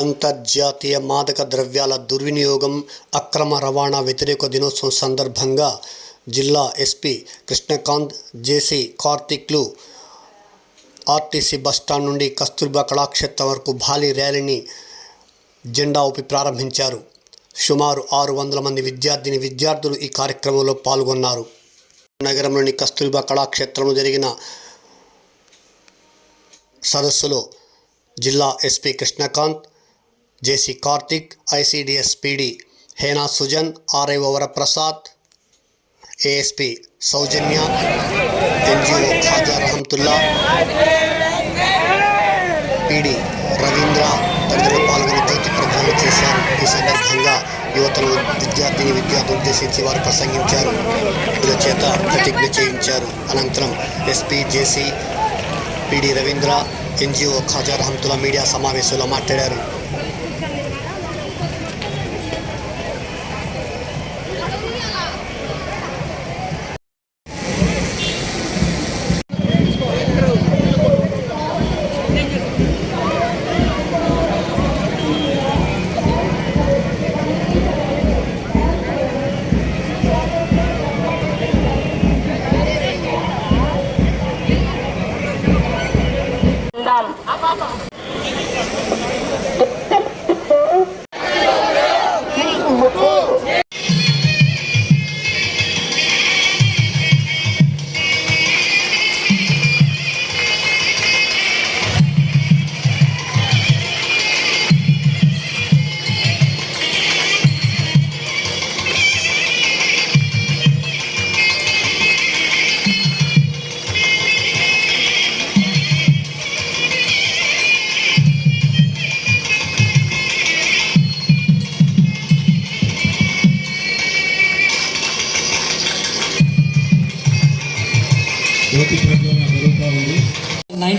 అంతర్జాతీయ మాదక ద్రవ్యాల దుర్వినియోగం అక్రమ రవాణా వ్యతిరేక దినోత్సవం సందర్భంగా జిల్లా ఎస్పీ కృష్ణకాంత్ జేసీ కార్తిక్లు ఆర్టీసీ బస్టాండ్ నుండి కస్తూర్బా కళాక్షేత్రం వరకు భారీ ర్యాలీని జెండా ఊపి ప్రారంభించారు. సుమారు ఆరు వందల మంది విద్యార్థిని విద్యార్థులు ఈ కార్యక్రమంలో పాల్గొన్నారు. నగరంలోని కస్తూర్బా కళాక్షేత్రంలో జరిగిన సదస్సులో జిల్లా SP Krishnakanth JC Karthik ICDS PD Hena Sujan RIO Varaprasad ASP Soujanya NGO Khaja Rahamathulla PD Ravindra తదితరులు పాల్గొని జ్యోతి ప్రజ్వలన చేశారు. ఈ సందర్భంగా యువతను విద్యార్థిని విద్యార్థులు ఉద్దేశించి వారు ప్రసంగించారు. వీళ్ళ చేత ప్రతిజ్ఞ చేయించారు. అనంతరం SP JC PD Ravindra NGO Khaja Rahamathulla media సమావేశంలో మాట్లాడారు.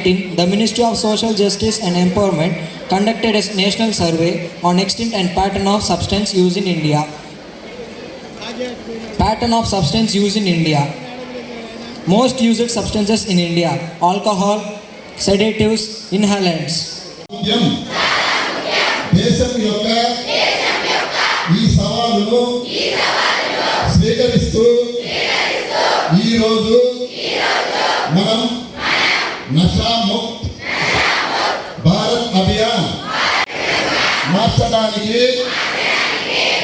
19, the Ministry of Social Justice and Empowerment conducted a national survey on extent and pattern of substance use in India. Pattern of substance use in India. Most used substances in India alcohol, sedatives, inhalants. ఉద్యమం దేశం యొక్క ఈ సవాలును స్వీకరిస్తూ ఈరోజు మనం నషా ముక్త్ భారత్ అభియాన్ మార్చడానికి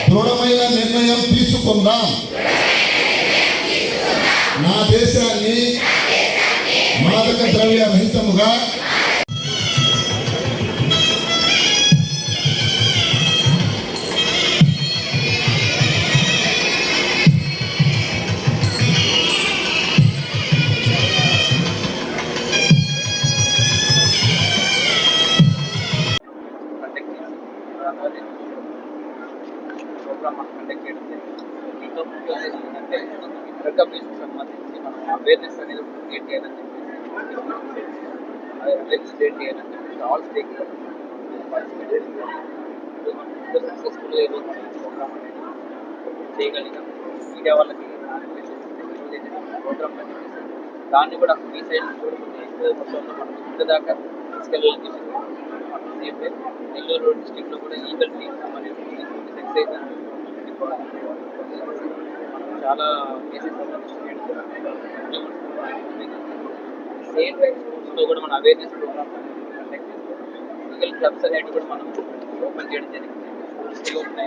దృఢమైన నిర్ణయం తీసుకుందాం. నా దేశాన్ని మాదక ద్రవ్య రహితముగా ప్రోగ్రామ్ మనం కండక్ట్ చేయడం జరిగింది. దీంతో ముఖ్య ఉద్దేశం ఏంటంటే ఈ డ్రగ్ సంబంధించి మనం అవేర్నెస్ అనేది క్రియేట్ చేయాలని చెప్పేసి అవేర్నెస్ క్రియేట్ చేయాలని చెప్పేసి ఆల్ స్టేక్ పార్టిసిపేట్ చేసి సక్సెస్ఫుల్గా ఈరోజు ప్రోగ్రామ్ అనేది చేయగలిగాం. మీడియా వాళ్ళకి ప్రోగ్రామ్ కండక్ట్ చేశారు దాన్ని కూడా మీ సైడ్ నుంచి ఎక్కువ మొత్తంలో మనం ఇంటి దాకా తీసుకెళ్ళాలని చెప్పి సేమ్ వే నెల్లూరు డిస్టిక్లో కూడా ఈగల్ టీమ్ అనేది ఎక్సైజ్ చాలా సేమ్ టైం స్కూల్స్లో కూడా మన అవేర్నెస్ ప్రోగ్రామ్ క్లబ్స్ అనేవి కూడా మనం ఓపెన్ చేయడం జరిగింది. స్కూల్స్లో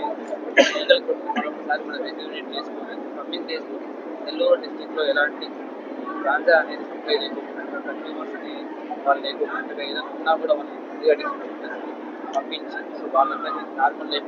ఒకసారి మనం రెగ్యులేట్ నెల్లూరు డిస్టిక్లో ఎలాంటి గాంజా అనేది సప్లై లేకుండా కన్జ్యూమర్స్ని వాళ్ళు లేకుండా ఏదైనా ఉన్నా కూడా వాళ్ళు ఫ్రీ అడిక్షన్ పంపించి సో వాళ్ళందరినీ నార్మల్ లైఫ్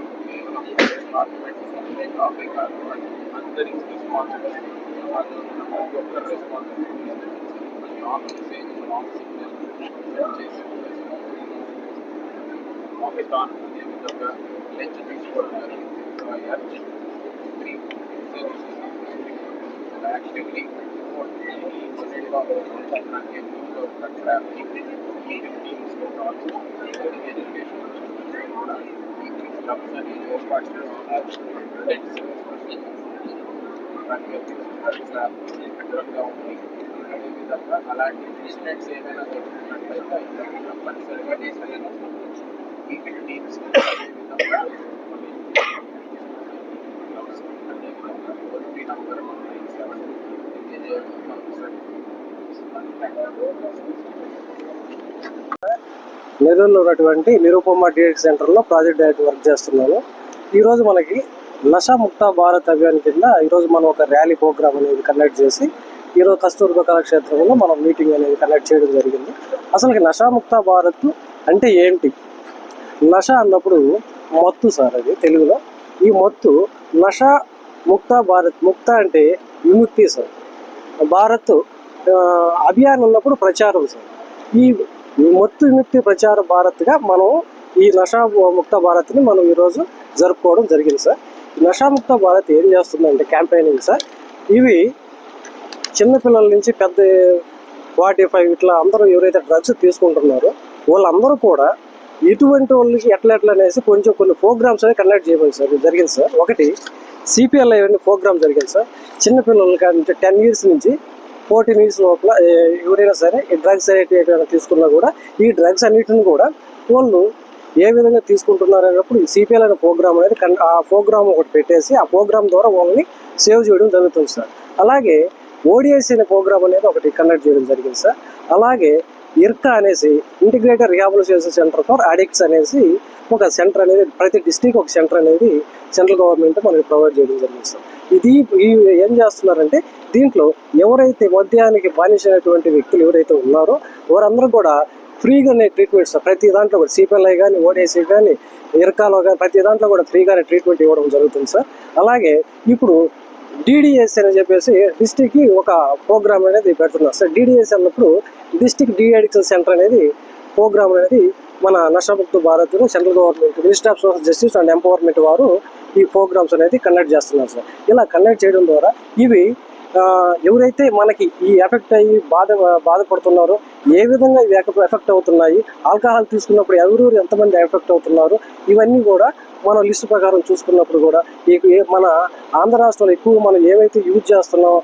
అందరికి రెస్పాన్సిబిలిటీ అది ప్రతి ఒక్కరి responsibility long message long signal చేసి ఫోకస్డ్ ఆన్ అదేవిధంగా లెంచ్ తీసుకోవడం జరిగింది so I urge three actively ఈ కొన్నిటిలో మనకి ట్రాఫిక్ టీమ్స్ ఆల్సో అలాంటి ఇన్సిడెంట్స్ ఏమైనా జరుగుతున్నట్లయితే ఇవన్నీ తప్పనిసరిగా నేను ఈ టీమ్స్ అదేవిధంగా అదేవిధంగా నెల్లూరులో ఉన్నటువంటి నిరుపమ డిఎడ్ సెంటర్లో ప్రాజెక్ట్ డైరెక్టర్ వర్క్ చేస్తున్నాను. ఈరోజు మనకి నషా ముక్త భారత్ అభియాన్ కింద ఈరోజు మనం ఒక ర్యాలీ ప్రోగ్రామ్ అనేది కండక్ట్ చేసి ఈరోజు కస్తూర్బా కళాక్షేత్రంలో మనం మీటింగ్ అనేది కండక్ట్ చేయడం జరిగింది. అసలు నషాముక్త భారత్ అంటే ఏంటి? నష అన్నప్పుడు మత్తు సార్ అది తెలుగులో. ఈ మత్తు నష ముక్త భారత్ ముక్త అంటే విముక్తి సార్. భారత్ అభియాన్ ఉన్నప్పుడు ప్రచారం సార్. ఈ మొత్తం విముక్తి ప్రచార భారత్గా మనం ఈ నషా ముక్త భారత్ని మనం ఈరోజు జరుపుకోవడం జరిగింది సార్. నషాముక్త నషా ముక్త భారత్ ఏం చేస్తుందంటే క్యాంపెయినింగ్ సార్. ఇవి చిన్నపిల్లల నుంచి పెద్ద ఫార్టీ ఫైవ్ ఇట్లా అందరూ ఎవరైతే డ్రగ్స్ తీసుకుంటున్నారో వాళ్ళందరూ కూడా ఇటువంటి వాళ్ళకి ఎట్లా ఎట్లా అనేసి కొంచెం కొన్ని ప్రోగ్రామ్స్ అనేవి కండక్ట్ చేయబడింది సార్. జరిగింది సార్. ఒకటి సిపిఎల్ఐ అనే ప్రోగ్రామ్ జరిగింది సార్. చిన్నపిల్లలకి అంటే టెన్ ఇయర్స్ నుంచి ఫోర్టీన్ ఇయర్స్ లోపల ఎవరైనా సరే ఈ డ్రగ్స్ అనేటివి ఏదైనా తీసుకున్నా కూడా ఈ డ్రగ్స్ అన్నిటిని కూడా వాళ్ళు ఏ విధంగా తీసుకుంటున్నారు అనేటప్పుడు ఈ సిపిఎల్ అనే ప్రోగ్రామ్ అనేది ఆ ప్రోగ్రామ్ ఒకటి పెట్టేసి ఆ ప్రోగ్రామ్ ద్వారా వాళ్ళని సేవ్ చేయడం జరుగుతుంది సార్ అలాగే ఓడిఎస్ అనే ప్రోగ్రామ్ అనేది ఒకటి కండక్ట్ చేయడం జరిగింది సార్ అలాగే ఇర్కా అనేసి integrated rehabilitation centre for addicts అనేసి ఒక సెంటర్ అనేది ప్రతి డిస్టిక్ ఒక సెంటర్ అనేది సెంట్రల్ గవర్నమెంట్ మనకి ప్రొవైడ్ చేయడం జరిగింది సార్. ఇది ఈ ఏం చేస్తున్నారంటే దీంట్లో ఎవరైతే మద్యానికి బానిసైనటువంటి వ్యక్తులు ఎవరైతే ఉన్నారో వారందరూ కూడా ఫ్రీగానే ట్రీట్మెంట్స్ ప్రతి దాంట్లో కూడా సిపిఎల్ఐ కానీ ఓడిఎస్సీ కానీ ఇరకాలో కానీ ప్రతి దాంట్లో కూడా ఫ్రీగానే ట్రీట్మెంట్ ఇవ్వడం జరుగుతుంది సార్. అలాగే ఇప్పుడు డిడిఎస్ అని చెప్పేసి డిస్టిక్ ఒక ప్రోగ్రామ్ అనేది పెడుతున్నారు. సార్ డిడిఎస్ అన్నప్పుడు డిస్టిక్ డిఎడిక్షన్ సెంటర్ అనేది ప్రోగ్రామ్ అనేది మన Nashamukt Bharat central government minister of social justice and empowerment వారు ఈ ప్రోగ్రామ్స్ అనేది కండక్ట్ చేస్తున్నారు సార్. ఇలా కండక్ట్ చేయడం ద్వారా ఇవి ఎవరైతే మనకి ఈ ఎఫెక్ట్ అయ్యి బాధ బాధపడుతున్నారో ఏ విధంగా ఇవి ఎఫెక్ట్ అవుతున్నాయి ఆల్కహాల్ తీసుకున్నప్పుడు ఎవరెవరు ఎంతమంది ఎఫెక్ట్ అవుతున్నారు ఇవన్నీ కూడా మనం లిస్టు ప్రకారం చూసుకున్నప్పుడు కూడా ఈ మన ఆంధ్ర రాష్ట్రంలో ఎక్కువ మనం ఏవైతే యూజ్ చేస్తున్నాం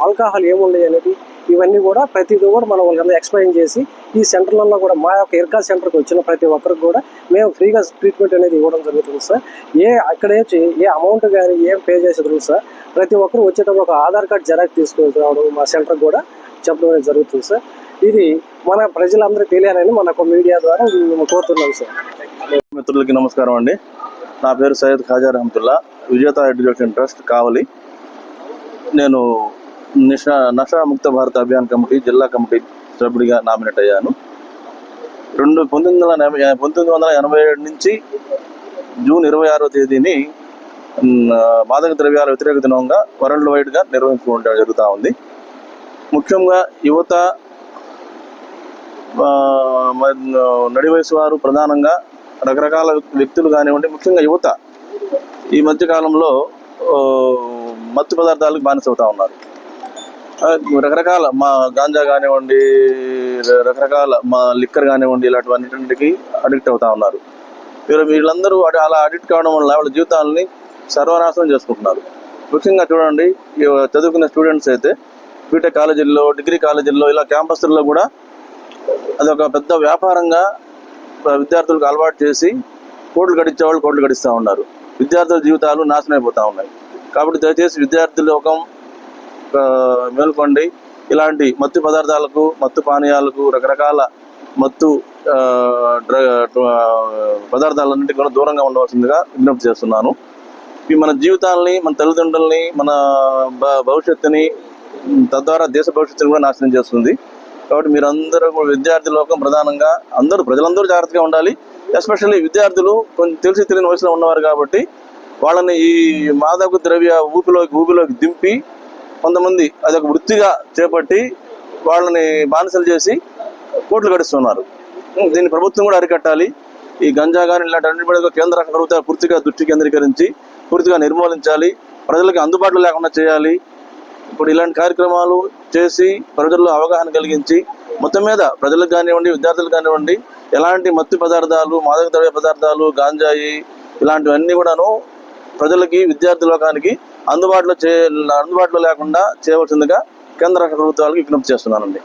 ఆల్కహాల్ ఏమున్నాయి అనేది ఇవన్నీ కూడా ప్రతిదీ కూడా మనం వాళ్ళకి ఎక్స్ప్లెయిన్ చేసి ఈ సెంటర్లలో కూడా మా యొక్క ఇర్కా సెంటర్కి వచ్చిన ప్రతి ఒక్కరికి కూడా మేము ఫ్రీగా ట్రీట్మెంట్ అనేది ఇవ్వడం జరుగుతుంది సార్ ఏ అక్కడే ఏ అమౌంట్ కానీ ఏం పే చేసేది సార్ ప్రతి ఒక్కరు వచ్చేటప్పుడు ఒక ఆధార్ కార్డ్ జెరాక్స్ తీసుకొని రావడం మా సెంటర్ కూడా చెప్పడం అనేది జరుగుతుంది సార్ ఇది మన ప్రజలందరూ తెలియాలని మన మీడియా ద్వారా మేము కోరుతున్నాం సార్ మిత్రులకి నమస్కారం అండి. నా పేరు సయ్యద్ ఖాజా రహమతుల్లా విజేత ఎడ్యుకేషన్ ట్రస్ట్ కావలి. నేను నిషా నషా ముక్త భారత అభియాన్ కమిటీ జిల్లా కమిటీ సభ్యుడిగా నామినేట్ అయ్యాను. రెండు పంతొమ్మిది వందల ఎనభై పంతొమ్మిది వందల ఎనభై ఏడు నుంచి జూన్ ఇరవై ఆరో తేదీని మాదక ద్రవ్యాల వ్యతిరేక దినంగా వరల్డ్ వైడ్గా నిర్వహించుకోవడం జరుగుతూ ఉంది. ముఖ్యంగా యువత నడి వయసు వారు ప్రధానంగా రకరకాల వ్యక్తులు కానివ్వండి ముఖ్యంగా యువత ఈ మధ్యకాలంలో మత్తు పదార్థాలకు బానిసవుతా ఉన్నారు. రకరకాల మా గాంజా కానివ్వండి రకరకాల మా లిక్కర్ కానివ్వండి ఇలాంటివన్నిటికి అడిక్ట్ అవుతా ఉన్నారు. వీళ్ళు వీళ్ళందరూ అటు- అలా అడిక్ట్ కావడం వల్ల వాళ్ళ జీవితాలని సర్వనాశనం చేసుకుంటున్నారు. ముఖ్యంగా చూడండి చదువుకున్న స్టూడెంట్స్ అయితే బీటెక్ కాలేజీల్లో డిగ్రీ కాలేజీల్లో ఇలా క్యాంపస్ల్లో కూడా అదొక పెద్ద వ్యాపారంగా విద్యార్థులకు అలవాటు చేసి కోట్లు గడిచే వాళ్ళు కోట్లు గడిస్తూ ఉన్నారు. విద్యార్థుల జీవితాలు నాశనం అయిపోతూ ఉన్నాయి. కాబట్టి దయచేసి విద్యార్థి లోకం మేల్కొండి. ఇలాంటి మత్తు పదార్థాలకు మత్తు పానీయాలకు రకరకాల మత్తు పదార్థాలన్నింటి కూడా దూరంగా ఉండవలసిందిగా విజ్ఞప్తి చేస్తున్నాను. ఇవి మన జీవితాలని మన తల్లిదండ్రుల్ని మన భవిష్యత్తుని తద్వారా దేశ భవిష్యత్తుని కూడా నాశనం చేస్తుంది. కాబట్టి మీరందరూ కూడా విద్యార్థి లోకం ప్రధానంగా అందరూ ప్రజలందరూ జాగ్రత్తగా ఉండాలి. ఎస్పెషల్లీ విద్యార్థులు కొంచెం తెలిసి తెలియని వయసులో ఉన్నవారు కాబట్టి వాళ్ళని ఈ మాదకు ద్రవ్య ఊపిలోకి ఊపిలోకి దింపి కొంతమంది అదొక వృత్తిగా చేపట్టి వాళ్ళని బానిసలు చేసి కోట్లు గడుస్తున్నారు దీన్ని ప్రభుత్వం కూడా అరికట్టాలి. ఈ గంజా కానీ ఇలాంటి అన్ని కూడా కేంద్ర ప్రభుత్వాలు పూర్తిగా దృష్టి కేంద్రీకరించి పూర్తిగా నిర్మూలించాలి. ప్రజలకు అందుబాటులో లేకుండా చేయాలి. ఇప్పుడు ఇలాంటి కార్యక్రమాలు చేసి ప్రజల్లో అవగాహన కలిగించి మొత్తం మీద ప్రజలకు కానివ్వండి విద్యార్థులకు కానివ్వండి ఎలాంటి మత్తు పదార్థాలు మాదక ద్రవ్య పదార్థాలు గాంజాయి ఇలాంటివన్నీ కూడాను ప్రజలకి విద్యార్థి లోకానికి అందుబాటులో చే అందుబాటులో లేకుండా చేయవలసిందిగా కేంద్ర రాష్ట్ర ప్రభుత్వాలకు విజ్ఞప్తి చేస్తున్నానండి.